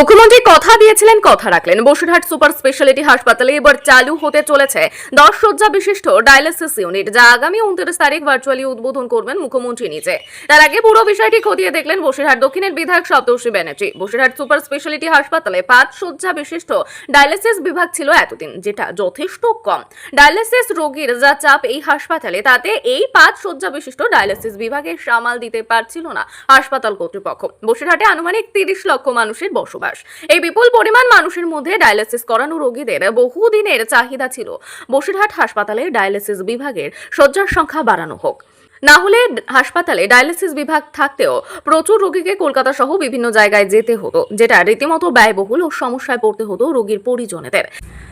মুখ্যমন্ত্রী কথা দিয়েছিলেন, কথা রাখলেন। বসিরহাট সুপার স্পেশালিটি হাসপাতালে এবার চালু হতে চলেছে দশ শয্যা বিশিষ্ট ডায়ালিসিস ইউনিট, যা আগামী উনত্রিশ তারিখ ভার্চুয়ালি উদ্বোধন করবেন মুখ্যমন্ত্রী নিজে। তার আগে পুরো বিষয়টি খতিয়ে দেখলেন বসিরহাট দক্ষিণের বিধায়ক সপ্তর্ষি ব্যানার্জি। বসিরহাট সুপার স্পেশালিটি হাসপাতালে পাঁচ শয্যা বিশিষ্ট ডায়ালিসিস বিভাগ ছিল এতদিন, যেটা যথেষ্ট কম। ডায়ালিসিস রোগীর যা চাপ এই হাসপাতালে, তাতে এই পাঁচ শয্যা বিশিষ্ট ডায়ালিসিস বিভাগে সামাল দিতে পারছিল না হাসপাতাল কর্তৃপক্ষ। বসিরহাটে আনুমানিক তিরিশ লক্ষ মানুষের বসবাস। এই বিপুল পরিমাণ মানুষের মধ্যে ডায়ালিসিস করানো রোগীদের বহুদিনের চাহিদা ছিল। বসিরহাট হাসপাতালে ডায়ালিসিস বিভাগের শয্যার সংখ্যা বাড়ানো হোক। না হলে হাসপাতালে ডায়ালিসিস বিভাগ থাকতেও প্রচুর রোগীকে কলকাতা সহ বিভিন্ন জায়গায় যেতে হতো, যেটা রীতিমতো ব্যয়বহুল ও সমস্যায় পড়তে হতো রোগীর পরিজনেদের।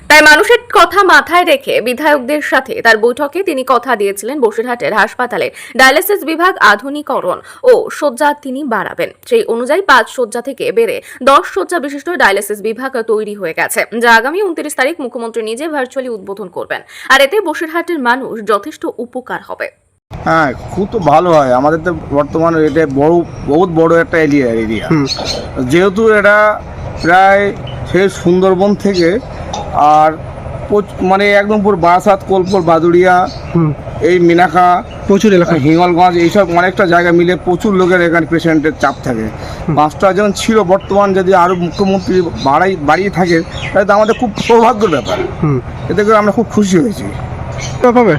তাই মানুষের কথা মাথায় রেখে বিধায়কদের সাথে তার বৈঠকে তিনি কথা দিয়েছিলেন বসিরহাটের হাসপাতালে। ডায়ালিসিস বিভাগ আধুনিকরণ ও শয্যা তিনি বাড়াবেন। সেই অনুযায়ী পাঁচ শয্যা থেকে বেড়ে দশ শয্যা বিশিষ্ট ডায়ালিসিস বিভাগ তৈরি হয়ে গেছে, যা আগামী উনত্রিশ তারিখ মুখ্যমন্ত্রী নিজে ভার্চুয়ালি উদ্বোধন করবেন। আর এতে বসিরহাটের মানুষ যথেষ্ট উপকার হবে। হ্যাঁ খুব তো ভালো হয়। আমাদের তো বর্তমান এটা বড় বহুত বড় একটা এরিয়া এরিয়া যেহেতু এটা প্রায় সেই সুন্দরবন থেকে আর মানে একদম পুরো বারাসাত কোলপুর বাদুড়িয়া এই মিনাখা প্রচুর এলাকা। হিঙ্গলগঞ্জ এইসব অনেকটা জায়গা মিলে প্রচুর লোকের এখানে পেশেন্টের চাপ থাকে। পাঁচটা যেমন ছিল বর্তমান যদি আরও মুখ্যমন্ত্রী বাড়াই বাড়িয়ে থাকে তাহলে তো আমাদের খুব সৌভাগ্যের ব্যাপার। হুম। এতে করে আমরা খুব খুশি হয়েছি। পাবে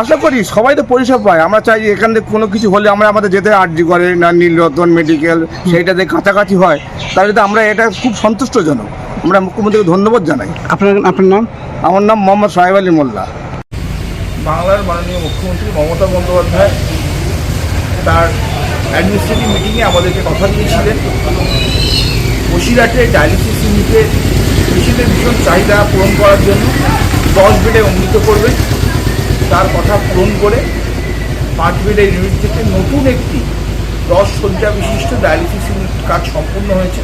আশা করি সবাই তো পরিষেবা পায়। আমরা চাই যে এখান থেকে কোনো কিছু হলে আমরা আমাদের যেতে আর্জি করে না নীলরতন মেডিকেল সেইটাতে কাছাকাছি হয়। তাহলে তো আমরা এটা খুব সন্তুষ্টজনক। আমরা মুখ্যমন্ত্রীকে ধন্যবাদ জানাই। আপনার আপনার নাম? আমার নাম মোহাম্মদ সাহেব আলী মোল্লা। বাংলার মাননীয় মুখ্যমন্ত্রী মমতা বন্দ্যোপাধ্যায় তার অ্যাডমিনিস্ট্রেটিভ মিটিংয়ে আমাদেরকে কথা দিয়েছিলেন। বসিরহাটে ডায়ালিসিস ইউনিটের পেশেন্টের ভীষণ চাহিদা পূরণ করার জন্য দশ বেডে উন্নীত করবেন। তার কথা পূরণ করে পাঁচ বেডের ইউনিট থেকে নতুন একটি দশ শয্যা বিশিষ্ট ডায়ালিসিস ইউনিট কাজ সম্পূর্ণ হয়েছে।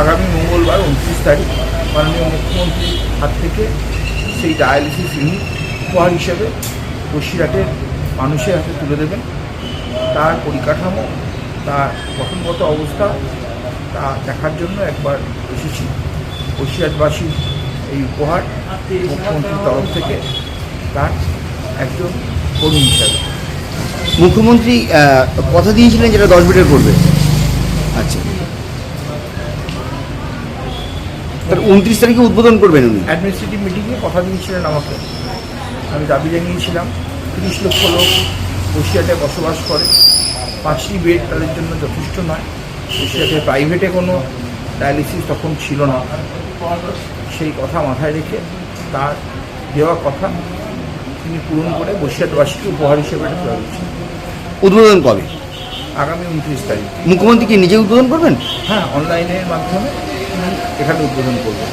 আগামী মঙ্গলবার উনত্রিশ তারিখ মাননীয় মুখ্যমন্ত্রীর হাত থেকে সেই ডায়ালিসিস ইউনিট উপহার হিসেবে বসিরহাটের মানুষের হাতে তুলে দেবেন। তার পরিকাঠামো, তার গঠনগত অবস্থা, তা দেখার জন্য একবার এসেছি বসিরহাটবাসীর এই উপহার মুখ্যমন্ত্রীর তরফ থেকে। তার একজন কর্মী হিসাবে। মুখ্যমন্ত্রী কথা দিয়েছিলেন যেটা দশ বেডের করবে। আচ্ছা। তার উনত্রিশ তারিখে উদ্বোধন করবেন উনি। অ্যাডমিনিস্ট্রেটিভ মিটিংয়ে কথা দিয়েছিলেন আমাকে। আমি দাবি জানিয়েছিলাম, তিরিশ লক্ষ লোক বসিরহাটে বসবাস করে। পাঁচটি বেড তাদের জন্য যথেষ্ট নয়। বসিরহাটে প্রাইভেটে কোনো ডায়ালিসিস তখন ছিল না। সেই কথা মাথায় রেখে তার দেওয়া কথা তিনি পূরণ করে বসিরহাটবাসীকে উপহার হিসেবে এটা দেওয়া হচ্ছে উদ্বোধন কবে? আগামী উনত্রিশ তারিখ। মুখ্যমন্ত্রী কি নিজে উদ্বোধন করবেন? হ্যাঁ অনলাইনের মাধ্যমে এখানে উদ্বোধন করবেন।